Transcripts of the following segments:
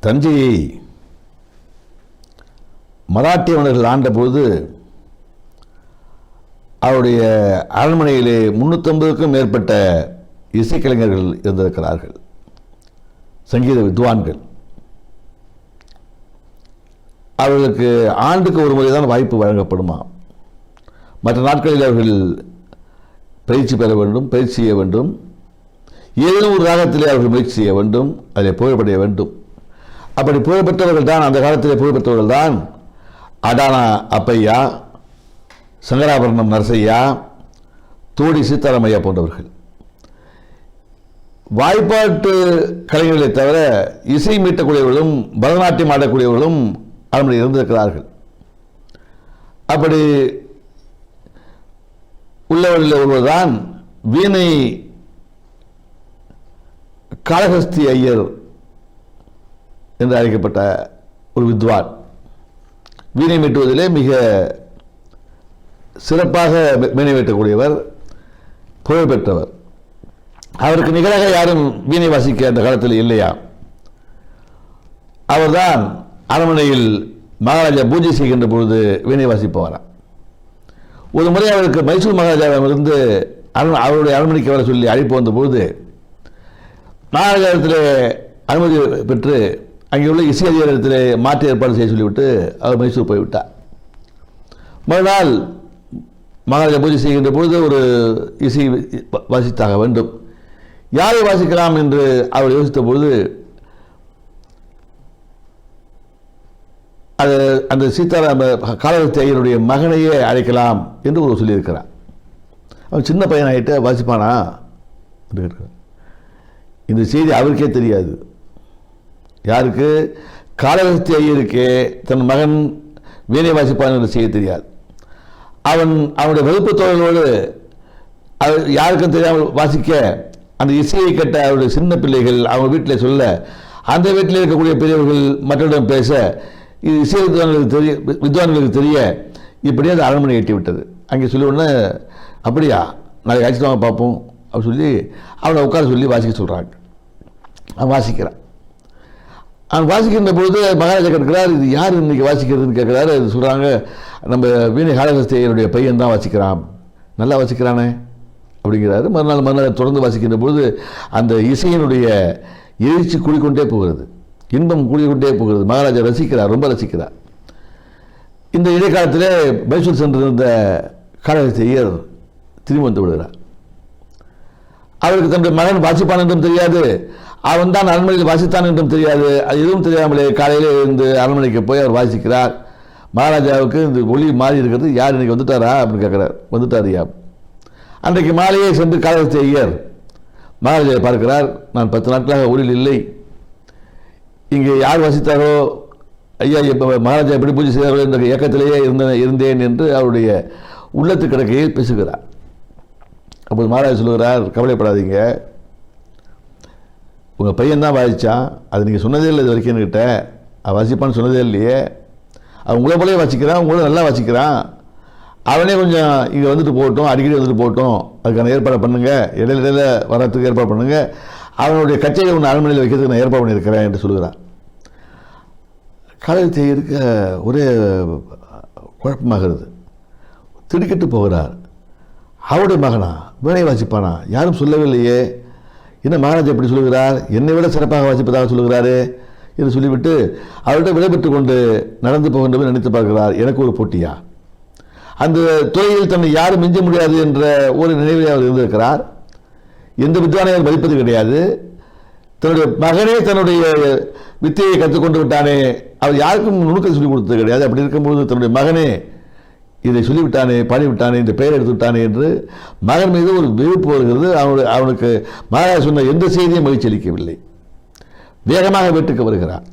தஞ்சையை மராட்டியவனர்கள் ஆண்டபோது அவருடைய அரண்மனையிலே முன்னூற்றம்பதுக்கும் மேற்பட்ட இசைக்கலைஞர்கள் இருந்திருக்கிறார்கள். சங்கீத வித்வான்கள். அவர்களுக்கு ஆண்டுக்கு ஒரு முறை தான் வாய்ப்பு வழங்கப்படுமா? மற்ற நாட்களில் அவர்கள் பயிற்சி பெற வேண்டும் பயிற்சி செய்ய வேண்டும். ஏதேனும் ஒரு ராகத்திலே அவர்கள் முயற்சி செய்ய வேண்டும் அதில் புகழ்படைய வேண்டும். அப்படி புகழ்பெற்றவர்கள் தான் அந்த காலத்திலே புகழ்பெற்றவர்கள் தான். அடானா அப்பையா சங்கராபரணம் நரசையா தோடி சீதாராமையா போன்றவர்கள். வாய்ப்பாட்டு கலைஞர்களை தவிர இசை மீட்டக்கூடியவர்களும் பரதநாட்டியம் ஆடக்கூடியவர்களும் அவர்கள் இருந்திருக்கிறார்கள். அப்படி உள்ளவர்களில் ஒருவர்தான் வீணை காளஹஸ்தி ஐயர் என்று அழைக்கப்பட்ட ஒரு வித்வான். வீணை மீட்டுவதிலே மிக சிறப்பாக வீணை மீட்டக்கூடியவர் புகழ்பெற்றவர் அவருக்கு நிகராக யாரும் வீணை வாசிக்க அந்த காலத்தில் இல்லையா? அவர்தான் அரண்மனையில் மகாராஜா பூஜை செய்கின்ற பொழுது வீணை வாசிப்பவராம் ஒரு முறை அவருக்கு மைசூர் மகாராஜாவிடமிருந்து அரண் அவருடைய அரண்மனைக்கு வர சொல்லி அழைப்பு வந்தபொழுது மகாராஜாவிடத்தில் அனுமதி பெற்று அங்கே உள்ள இசை அதிகாரத்தில் மாற்று ஏற்பாடு செய்ய சொல்லிவிட்டு அவர் மைசூர் போய்விட்டார். மறுநாள் மகாராஜா பூஜை செய்கின்ற பொழுது ஒரு இசை வாசித்தாக வேண்டும். யாரை வாசிக்கலாம் என்று அவர் யோசித்த பொழுது அது அந்த சீதாராம காலவர்த்தி ஐயருடைய மகனையே அழைக்கலாம் என்று ஒரு சொல்லியிருக்கிறார். அவன் சின்ன பையனாகிட்ட வாசிப்பானா? என்று கேட்கிறார். இந்த செய்தி அவருக்கே தெரியாது. யாருக்கு? காலகஸ்தி ஐயருக்கே தன் மகன் வீணை வாசிப்பான் என்று செய்ய தெரியாது. அவன் அவனுடைய வகுப்பு தோழர்களோடு அது யாருக்கும் தெரியாமல் வாசிக்க அந்த இசையை கேட்ட அவருடைய சின்ன பிள்ளைகள் அவங்க வீட்டில் சொல்ல அந்த வீட்டில் இருக்கக்கூடிய பெரியவர்கள் மற்றவரிடம் பேச இது இசை வித்வான்களுக்கு தெரிய வித்வான்களுக்கு தெரிய இப்படியே அது அரண்மனை எட்டி விட்டது அங்கே சொல்லி உடனே அப்படியா நாளைக்கு அழைச்சிட்டு வாங்க பார்ப்போம். அப்படின்னு சொல்லி அவனை உட்கார சொல்லி வாசிக்க சொல்கிறாங்க அவன் வாசிக்கிறான். அவன் வாசிக்கின்ற பொழுது மகாராஜா கேட்கிறார் இது யார் இன்றைக்கி வாசிக்கிறதுன்னு கேட்குறாரு. இது சொல்கிறாங்க நம்ம வீணை காளகஸ்தியனுடைய பையன் தான் வாசிக்கிறான். நல்லா வாசிக்கிறானே? அப்படிங்கிறாரு. மறுநாள் மறுநாள் தொடர்ந்து வாசிக்கின்ற பொழுது அந்த இசையினுடைய எழுச்சி கூடிக்கொண்டே போகிறது. இன்பம் கூடிக்கொண்டே போகிறது. மகாராஜா ரசிக்கிறார் ரொம்ப ரசிக்கிறார். இந்த இடைக்காலத்தில் மைசூர் சென்றிருந்த காளகஸ்தியர் திரும்பி வந்து விடுகிறார். அவருக்கு தன்னுடைய மகன் வாசிப்பான் என்றும் தெரியாது. அவன் தான் அரண்மனையில் வாசித்தான் என்றும் தெரியாது. அது எதுவும் தெரியாமலே காலையில் இருந்து அரண்மனைக்கு போய் அவர் வாசிக்கிறார். மகாராஜாவுக்கு இந்த ஒளி மாறி இருக்கிறது. யார் இன்னைக்கு வந்துட்டாரா அப்படின்னு கேட்குறார். வந்துட்டாரியா அன்றைக்கு மாலையே சென்று காலத்தை ஐயர் மகாராஜாவை பார்க்கிறார். நான் பத்து நாட்களாக ஊரில் இல்லை. இங்கே யார் வசித்தாரோ? ஐயா இப்போ மகாராஜா எப்படி பூஜை செய்தாரோ என்ற இயக்கத்திலேயே இருந்த இருந்தேன் என்று அவருடைய உள்ளத்து கிடக்கையை பேசுகிறார். அப்போது மகாராஜா சொல்கிறார் கவலைப்படாதீங்க. உங்கள் பையன் தான் வாசித்தான் அது நீங்கள் சொன்னதே இல்லை இது வரைக்கும் என்கிட்ட. அவன் வாசிப்பான்னு சொன்னதே இல்லையே. அவன் உங்களை போலே வாசிக்கிறான் உங்களை நல்லா வாசிக்கிறான். அவனே கொஞ்சம் இங்கே வந்துட்டு போகட்டும் அடிக்கடி வந்துட்டு போகட்டும். அதுக்கான ஏற்பாடு பண்ணுங்கள் இடையில இடையில வரத்துக்கு ஏற்பாடு பண்ணுங்கள் அவனுடைய கச்சையை ஒன்று அரண்மனையில் வைக்கிறதுக்கு நான் ஏற்பாடு பண்ணியிருக்கிறேன் என்று சொல்கிறான் காலையில் செய்யறதுக்கு ஒரே குழப்பமாகிறது. திடுக்கிட்டு போகிறார். அவருடைய மகனா? வீணை வாசிப்பானா? யாரும் சொல்லவில்லையே. என்ன மகாராஜா எப்படி சொல்லுகிறார்? என்னை விட சிறப்பாக வாசிப்பதாக சொல்லுகிறாரு என்று சொல்லிவிட்டு அவர்கிட்ட விடைபெற்று கொண்டு நடந்து போகின்றவர் நினைத்து பார்க்கிறார் எனக்கு ஒரு போட்டியா? அந்த துறையில் தன்னை யாரும் மிஞ்ச முடியாது என்ற ஒரு நினைவில் அவர் இருந்திருக்கிறார். எந்த வித்வானை அவர் மதிப்பது கிடையாது. தன்னுடைய மகனே தன்னுடைய வித்தையை கற்றுக்கொண்டு விட்டானே அவர் யாருக்கும் நுணுக்கம் சொல்லிக் கொடுத்தது கிடையாது. அப்படி இருக்கும்போது தன்னுடைய மகனே இதை சொல்லிவிட்டானே பாடிவிட்டானே இந்த பெயர் எடுத்து விட்டானே என்று மகன் மீது ஒரு வெறுப்பு வருகிறது. அவனுடைய அவனுக்கு மகாராஜா சொன்ன எந்த செய்தியும் மகிழ்ச்சி அளிக்கவில்லை. வேகமாக வீட்டுக்கு வருகிறார்.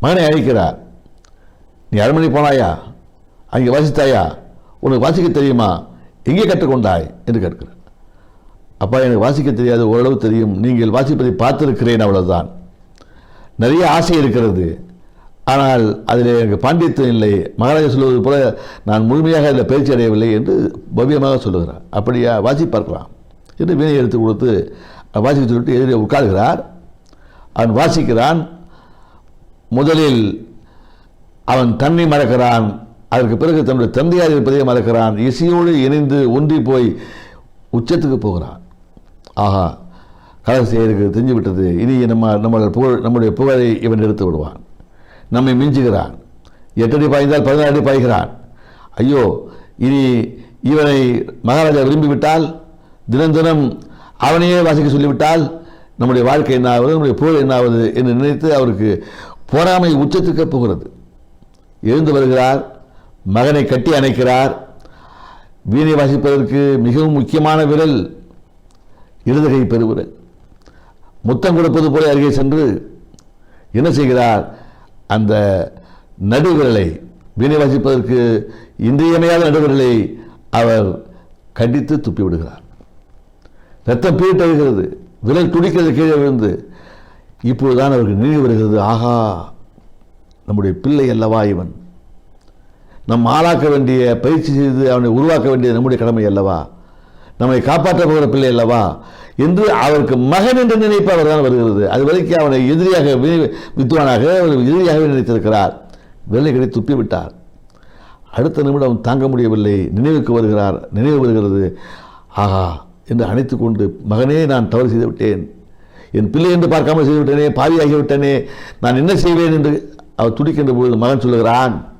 மகனை அழைக்கிறார். நீ அரண்மனை போனாயா? அங்கே வாசித்தாயா? உனக்கு வாசிக்க தெரியுமா? எங்கே கற்றுக்கொண்டாய்? என்று கேட்கிறார். அப்பா எனக்கு வாசிக்க தெரியாது ஓரளவு தெரியும். நீங்கள் வாசிப்பதை பார்த்துருக்கிறேன் அவ்வளோதான் நிறைய ஆசை இருக்கிறது. ஆனால் அதில் எனக்கு பாண்டியத்துவம் இல்லை. மகாராஜா சொல்வது போல நான் முழுமையாக அதில் பயிற்சி அடையவில்லை என்று பவ்யமாக சொல்லுகிறார். அப்படியா? வாசி பார்க்கலாம். என்று வீணை எடுத்து கொடுத்து வாசிக்க சொல்லிட்டு எதிரே உட்கார்கிறார். அவன் வாசிக்கிறான். முதலில் அவன் தன்னை மறக்கிறான். அதற்கு பிறகு தன்னுடைய தந்தையார் இருப்பதை மறக்கிறான். இசையோடு இணைந்து ஒன்றி போய் உச்சத்துக்கு போகிறான். ஆஹா கலர் செய்யறதுக்கு தெரிஞ்சு விட்டது. இனி நம்ம நம்ம புகழ் நம்முடைய புகழை இவன் எடுத்து விடுவான். நம்மை மிஞ்சுகிறான். எட்டடி பாய்ந்தால் பதினாறு அடி பாய்கிறான். ஐயோ இனி இவனை மகாராஜா விரும்பிவிட்டால் தினம் தினம் அவனையே வாசிக்க சொல்லிவிட்டால் நம்முடைய வாழ்க்கை என்ன ஆகுது நம்முடைய புகழ் என்ன ஆகுது என்று நினைத்து அவருக்கு பொறாமை உச்சத்துக்கு போகிறது. எழுந்து வருகிறார் மகனை கட்டி அணைக்கிறார். வீணை வாசிப்பதற்கு மிகவும் முக்கியமான விரல் இடதுகை பெறுவிரல் முத்தம் கொடுப்பது போல அருகே சென்று என்ன செய்கிறார்? அந்த நடுவிரலை வீணை வாசிப்பதற்கு இன்றியமையாத நடுவிரலை அவர் கண்டித்து துப்பிவிடுகிறார். ரத்தம் பீட்டழுகிறது விரல் துடிக்கிறது கீழே விழுந்து. இப்பொழுதுதான் அவருக்கு நினைவு வருகிறது ஆகா நம்முடைய பிள்ளை அல்லவா இவன்? நம் ஆளாக்க வேண்டிய பயிற்சி செய்து அவனை உருவாக்க வேண்டியது நம்முடைய கடமை அல்லவா? நம்மை காப்பாற்ற போகிற பிள்ளை அல்லவா? என்று அவருக்கு மகன் என்ற நினைப்பு அவர் தான் வருகிறது. அது வரைக்கும் அவனை எதிரியாக வி- வித்வானாக எதிரியாகவே நினைத்திருக்கிறார். வெள்ளை துப்பிவிட்டார் துப்பி விட்டார். அடுத்த நிமிடம் தாங்க முடியவில்லை. நினைவுக்கு வருகிறார். நினைவு வருகிறது. ஆஹா என்று அணைத்து கொண்டு மகனே நான் தவறு செய்துவிட்டேன். என் பிள்ளை என்று பார்க்காமல் செய்துவிட்டேனே விட்டேனே நான் என்ன செய்வேன் என்று அவர் துடிக்கின்ற பொழுது மகன் சொல்லுகிறான்.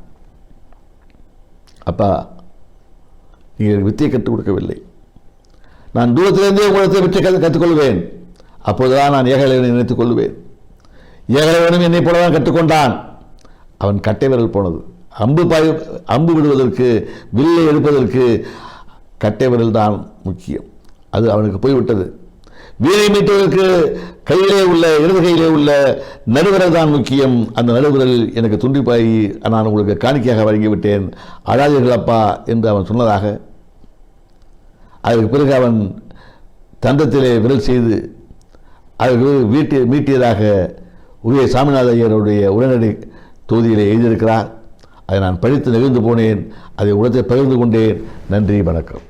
அப்பா நீங்கள் வித்தியை கற்றுக் கொடுக்கவில்லை. நான் தூரத்திலிருந்தே உங்களிடத்தை விட்டு கற்று கற்றுக்கொள்வேன். அப்போதுதான் நான் ஏகலைவனை நினைத்துக் கொள்வேன். ஏகலைவனும் என்னைப் போலதான் கற்றுக்கொண்டான். அவன் கட்டை விரல் போனது. அம்பு பாய் அம்பு விடுவதற்கு வில்லை எடுப்பதற்கு கட்டை விரல் தான் முக்கியம். அது அவனுக்கு போய்விட்டது. வீரை மீட்டுவதற்கு கையிலே உள்ள இடது கையிலே உள்ள நடுவிரல் தான் முக்கியம். அந்த நடுவிரல் எனக்கு துண்டிப்பாகி நான் உங்களுக்கு காணிக்கையாக வழங்கிவிட்டேன். அழாதீர்கள் அப்பா என்று அவன் சொன்னதாக அதற்கு பிறகு அவன் தந்தத்திலே விரல் செய்து அதற்கு வீட்டு மீட்டியதாக உரிய சாமிநாத ஐயருடைய உடனடி தொகுதியிலே எழுதியிருக்கிறார். அதை நான் படித்து நெகிழ்ந்து போனேன். அதை உலகத்தை பகிர்ந்து கொண்டேன். நன்றி வணக்கம்.